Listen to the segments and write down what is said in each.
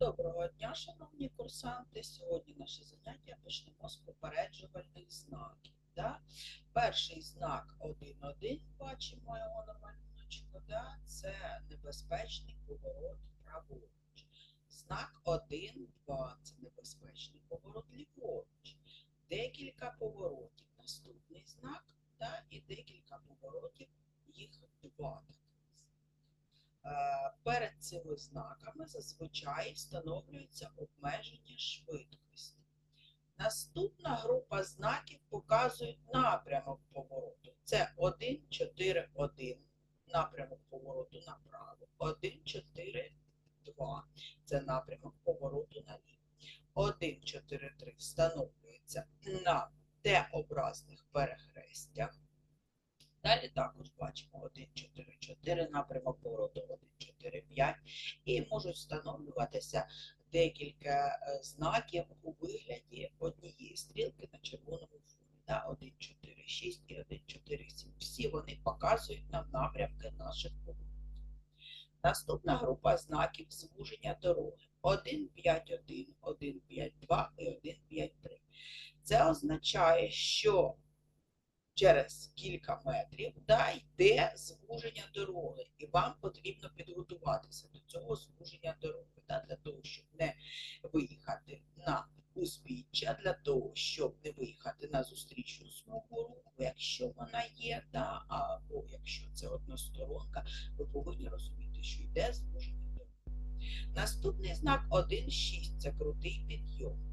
Доброго дня, шановні курсанти. Сьогодні наше заняття почнемо з попереджувальних знаків. Да? Перший знак 1.1, бачимо його на малюночку, да? це небезпечний поворот праворуч. Знак 1.2 це небезпечний поворот ліворуч. Декілька поворотів. Наступний знак да? і декілька поворотів, їх два таких. Е, Перед цими знаками зазвичай встановлюється обмеження швидкості. Наступна група знаків показують напрямок повороту. Це 1, 4, 1. Напрямок повороту направо. 1, 4, 2. Це напрямок повороту наліво. 1, 4, 3 встановлюється на Т-образних перехрестях. Далі також бачимо 1, 4, 4, напрямок повороту 1, 4, 5. І можуть встановлюватися декілька е, знаків у вигляді однієї стрілки на червоному фоні. Да? 1, 4, 6 і 1, 4, 7. Всі вони показують нам напрямки наших поворотів. Наступна група знаків звуження дороги. 1, 5, 1, 1, 5, 2 і 1, 5, 3. Це означає, що через кілька метрів да, йде звуження дороги, і вам потрібно підготуватися до цього звуження дороги, да, для того, щоб не виїхати на узбіччя, для того, щоб не виїхати на зустрічну смугу руху, якщо вона є, да, або якщо це односторонка, ви повинні розуміти, що йде звуження дороги. Наступний знак 1,6 це крутий підйом.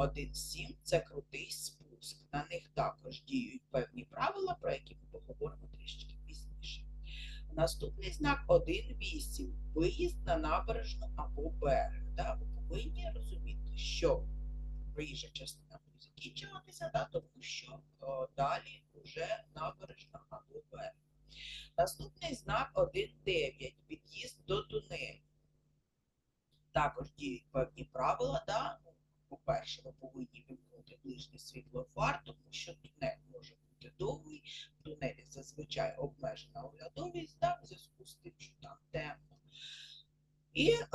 1,7 це крутий спуск. На них також діють певні правила, про які ми поговоримо трішки пізніше. Наступний знак 1,8 виїзд на набережну або берег. Да? Ви повинні розуміти, що проїжджа частина буде закінчуватися, да? тому що о, далі вже набережна або берег. Наступний знак 1,9 під'їзд до тунелю. Також діють певні правила. Да? По-перше, ви повинні вимкнути ближнє світло фар, тому що тунель може бути довгий, в тунелі зазвичай обмежена оглядовість, да, в зв'язку з тим, що там темно. І е,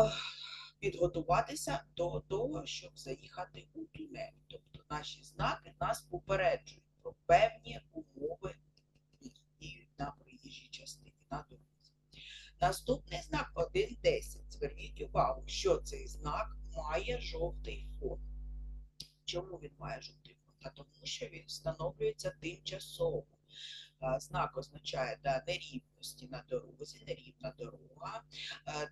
підготуватися до того, щоб заїхати у тунель. Тобто наші знаки нас попереджують про певні умови, які діють на проїжджій частині на дорозі. Наступний знак 1.10. Зверніть увагу, що цей знак має жовтий фон. Чому він має жовтий фон? Та тому що він встановлюється тимчасово. Знак означає да, нерівності на дорозі, нерівна дорога.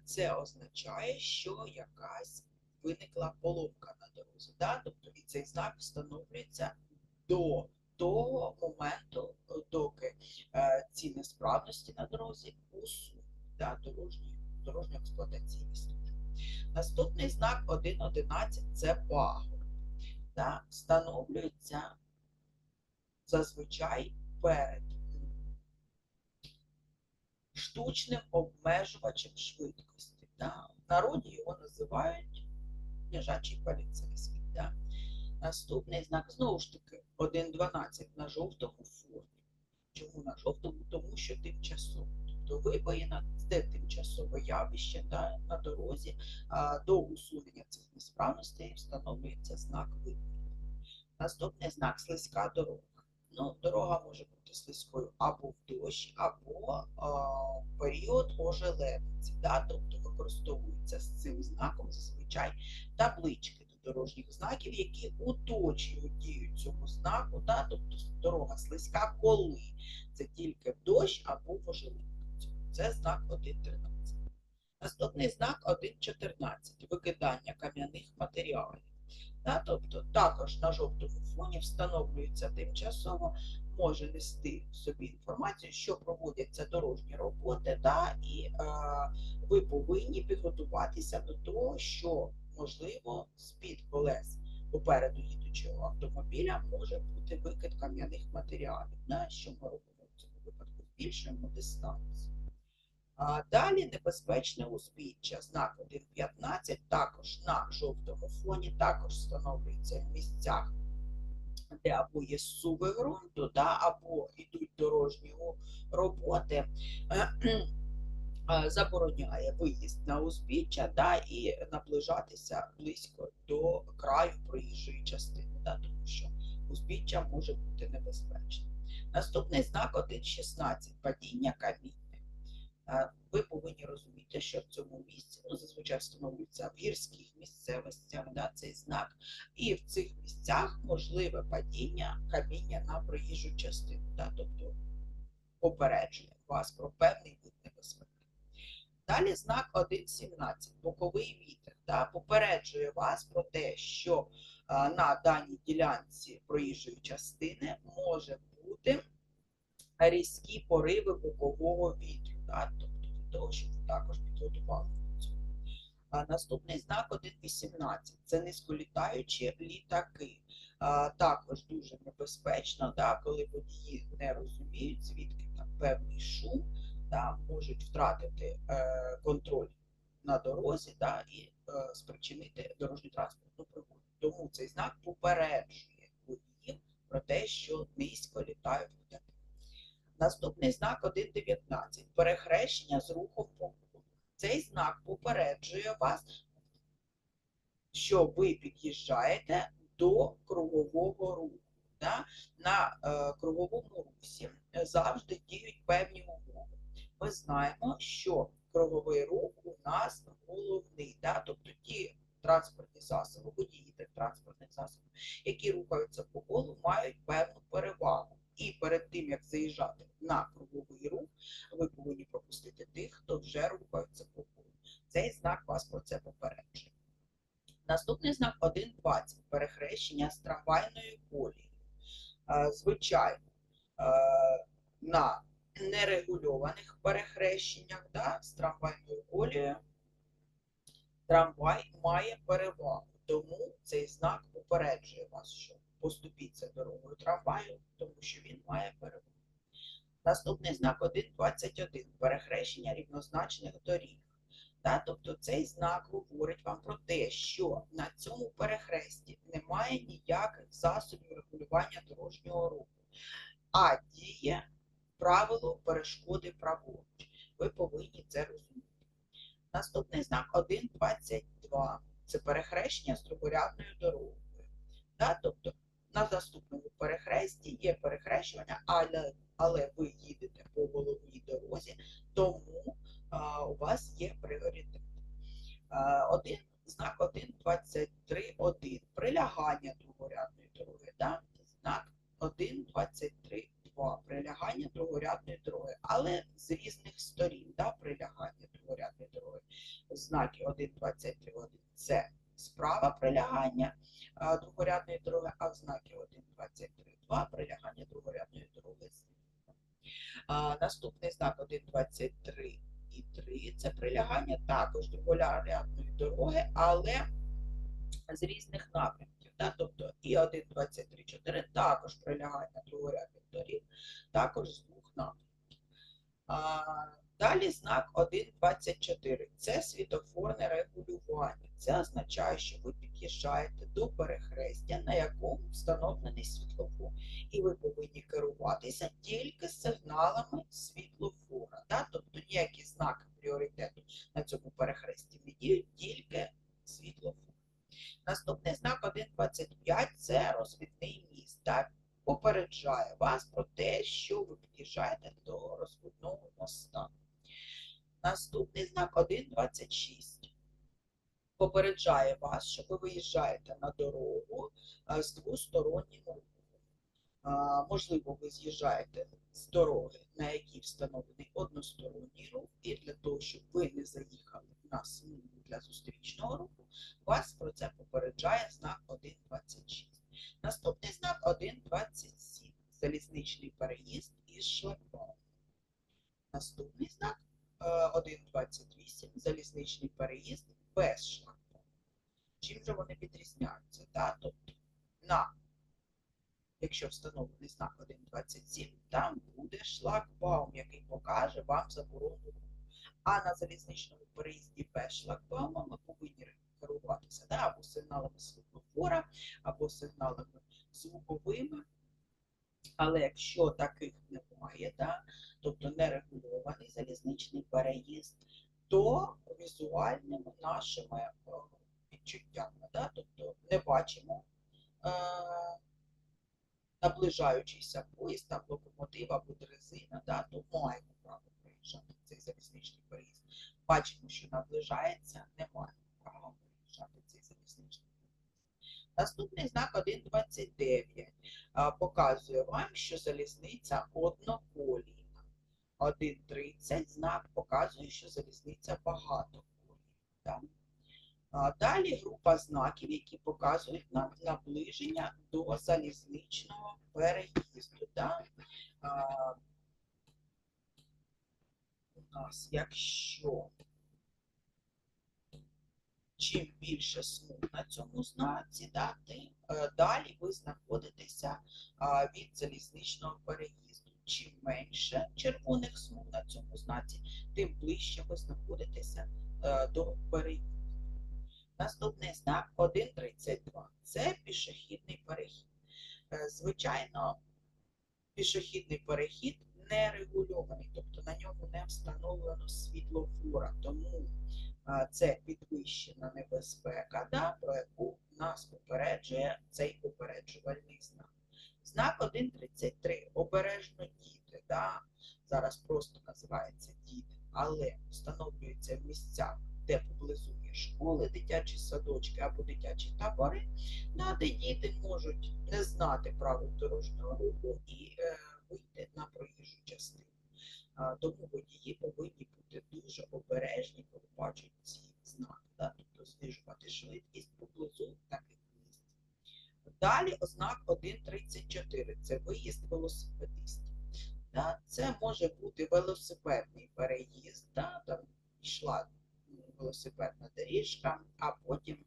Це означає, що якась виникла поломка на дорозі. Да? Тобто і цей знак встановлюється до того моменту, доки е, ці несправності на дорозі усунуть да, дорожньо-експлуатаційні служби. Наступний знак 1.11 це пагорб. Да, встановлюється зазвичай перед штучним обмежувачем швидкості. Да. В народі його називають лежачий поліцейський. Да. Наступний знак знову ж таки 1.12 на жовтому фоні. Чому на жовтому? Тому що тимчасово. Тобто вибоїна це тимчасове явище да, на дорозі. А, до усунення цих несправностей встановлюється знак вибоїни. Наступний знак слизька дорога. Ну, дорога може бути слизькою або в дощ, або а, в період ожеледиці. Да? Тобто використовуються з цим знаком зазвичай таблички до дорожніх знаків, які уточнюють дію цього знаку. Да? Тобто дорога слизька, коли це тільки в дощ або в ожеледиці. Це знак 1.13. Наступний знак 1.14 викидання кам'яних матеріалів. Да, тобто також на жовтому фоні встановлюється тимчасово, може нести в собі інформацію, що проводяться дорожні роботи, да, і е, ви повинні підготуватися до того, що можливо з-під колес попереду їдучого автомобіля може бути викид кам'яних матеріалів. Да, що ми робимо в цьому випадку збільшуємо дистанцію. Далі небезпечне узбіччя, знак 1.15, також на жовтому фоні, також встановлюється в місцях, де або є суви ґрунту, да, або йдуть дорожні роботи. е, забороняє виїзд на узбіччя да, і наближатися близько до краю проїжджої частини, да, тому що узбіччя може бути небезпечним. Наступний знак 1.16 падіння каміння. Ви повинні розуміти, що в цьому місці ну, зазвичай встановлюється в гірських місцевостях да, цей знак, і в цих місцях можливе падіння каміння на проїжджу частину, да, тобто попереджує вас про певний вид небезпеки. Далі знак 1.17, боковий вітер, да, попереджує вас про те, що а, на даній ділянці проїжджої частини може бути різкі пориви бокового вітру, да, тобто для того, щоб також підготували до цього. А наступний знак 1.18 це низьколітаючі літаки. А, також дуже небезпечно, да, коли водії не розуміють, звідки там певний шум, да, можуть втратити е, контроль на дорозі да, і е, спричинити дорожню транспортну пригоду. Тому цей знак попереджує водіїв про те, що низько літають літаки. Наступний знак 1.19 перехрещення з рухом по. Цей знак попереджує вас, що ви під'їжджаєте до кругового руху. Да? На е, круговому русі завжди діють певні умови. Ми знаємо, що круговий рух у нас головний, да? тобто ті транспортні засоби, водії транспортних засобів, які рухаються по колу, мають певну перевагу. І перед тим, як заїжджати на круговий рух, ви повинні пропустити тих, хто вже рухається колу. Цей знак вас про це попереджує. Наступний знак 1.20 перехрещення з трамвайною колією. Е, Звичайно, е, на нерегульованих перехрещеннях да, з трамвайною колією трамвай має перевагу. Тому цей знак попереджує вас, що поступіться дорогою трамваю, тому що він має перевагу. Наступний знак 1.21 перехрещення рівнозначних доріг. Да, тобто цей знак говорить вам про те, що на цьому перехресті немає ніяких засобів регулювання дорожнього руху, а діє правило перешкоди праворуч. Ви повинні це розуміти. Наступний знак 1.22 це перехрещення з другорядною дорогою. Да, тобто на наступному перехресті є перехрещування, але, але ви їдете по головній дорозі, тому а, у вас є пріоритет. А, один, знак 1.23.1. Прилягання другорядної дороги. Да? Знак 1.23.2. Прилягання другорядної дороги, але з різних сторін да? прилягання другорядної дороги. Знаки 1.23.1 це справа прилягання другорядної дороги, а в знаки 1.23.2 прилягання другорядної дороги зліва. Наступний знак 1.23 і 3 це прилягання також другорядної дороги, але з різних напрямків. Да? Тобто і 1.23.4 також прилягання другорядних доріг, також з двох напрямків. Далі знак 1.24 це світофорне регулювання. Це означає, що ви під'їжджаєте до перехрестя, на якому встановлений світлофор, і ви повинні керуватися тільки сигналами світлофора. Да? Тобто ніякі знаки пріоритету на цьому перехресті не діють, тільки світлофор. Наступний знак 1.25 це розвідний міст. Да? Попереджає вас про те, що ви під'їжджаєте до розвідного моста. Наступний знак 1.26 попереджає вас, що ви виїжджаєте на дорогу з двостороннім рухом. А, Можливо, ви з'їжджаєте з дороги, на якій встановлений односторонній рух, і для того, щоб ви не заїхали на смугу для зустрічного руху, вас про це попереджає знак 1.26. Наступний знак 1.27 залізничний переїзд із шлагбаумом. Наступний знак 1.28 залізничний переїзд без шлагбауму. Чим же вони відрізняються? Да? Тобто, на, якщо встановлений знак 1.27, там буде шлагбаум, який покаже вам заборону руху. А на залізничному переїзді без шлагбаума ми повинні керуватися да? або сигналами світлофора, або сигналами звуковими, Але якщо таких немає, да, тобто нерегульований залізничний переїзд, то візуальними нашими е, відчуттями, да, тобто не бачимо е, наближаючийся поїзд, там локомотив або дрезина, да, то маємо право проїжджати цей залізничний переїзд. Бачимо, що наближається, не маємо права проїжджати. Наступний знак 1.29 показує вам, що залізниця одноколійна. 1.30 знак показує, що залізниця багатоколійна. Да? Далі група знаків, які показують нам наближення до залізничного переїзду. У нас, якщо чим більше смуг на цьому знаці, да, тим е, далі ви знаходитеся від залізничного переїзду. Чим менше червоних смуг на цьому знаці, тим ближче ви знаходитеся е, до переїзду. Наступний знак 1.32. Це пішохідний перехід. Е, Звичайно, пішохідний перехід не регульований, тобто на ньому не встановлено світлофора, тому це підвищена небезпека, да, про яку нас попереджує цей попереджувальний знак. Знак 1.33. Обережно діти. Да, зараз просто називається діти, але встановлюється в місцях, де поблизу є школи, дитячі садочки або дитячі табори, да, де діти можуть не знати правил дорожнього руху і е, вийти на проїжджу частину. А, Тому водії повинні бути дуже обережні, коли бачать ці знаки, да? тобто знижувати швидкість поблизу таких місць. Далі ознак 1.34 це виїзд велосипедистів. Да? Це може бути велосипедний переїзд, да? там йшла велосипедна доріжка, а потім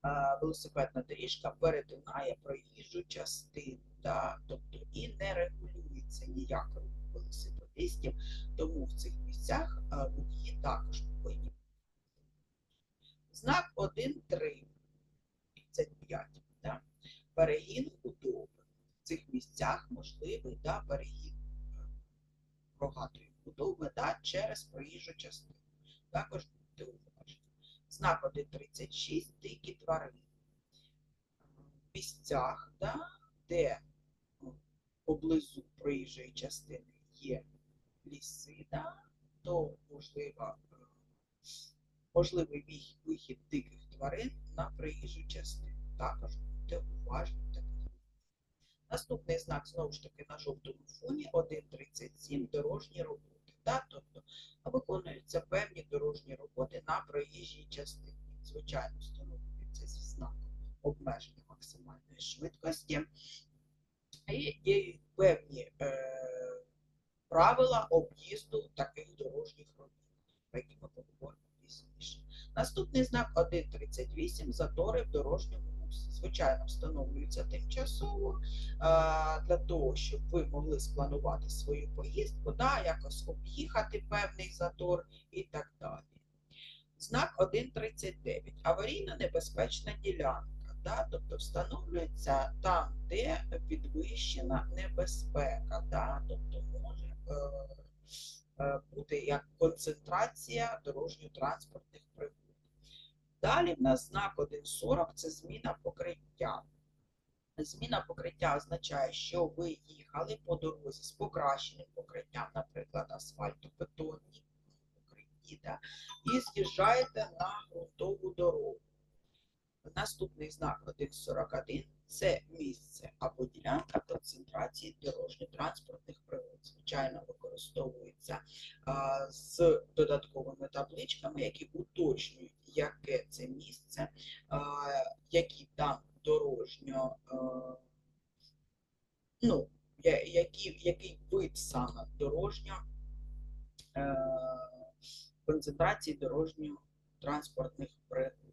а, велосипедна доріжка перетинає проїжджу частину, да? тобто і не регулюється ніяк рух велосипедистів, тому в цих місцях а, водії також повинні. Знак 1.3, 35, да? перегін худоби. В цих місцях можливий да, перегін е, рогатої худоби да, через проїжджу частину. Також будьте уважні. Знак 1.36 дикі тварини. В місцях, да, де поблизу проїжджої частини є ліси, да, то можливо, е, можливий вихід диких тварин на проїжджу частину. Також будьте уважні. Наступний знак знову ж таки на жовтому фоні 1.37 дорожні роботи. Да, тобто виконуються певні дорожні роботи на проїжджій частині. Звичайно, встановлюється зі знаком обмеження максимальної швидкості. І є певні е, правила об'їзду таких дорожніх робіт, про які ми поговоримо пізніше. Наступний знак 1.38 затори в дорожньому русі. Звичайно, встановлюється тимчасово для того, щоб ви могли спланувати свою поїздку, да, якось об'їхати певний затор і так далі. Знак 1.39. Аварійно небезпечна ділянка. Да, тобто встановлюється там, де підвищена небезпека, да, тобто може е, е, бути як концентрація дорожньо-транспортних пригод. Далі в нас знак 1.40 це зміна покриття. Зміна покриття означає, що ви їхали по дорозі з покращеним покриттям, наприклад, асфальтобетонні покритті, да, і з'їжджаєте на ґрунтову дорогу. Наступний знак 1.41 це місце або ділянка концентрації дорожньо-транспортних пригод. Звичайно, використовується а, з додатковими табличками, які уточнюють, яке це місце, а, які там дорожньо, а, ну, я- які, який вид саме дорожньо е, концентрації дорожньо-транспортних пригод.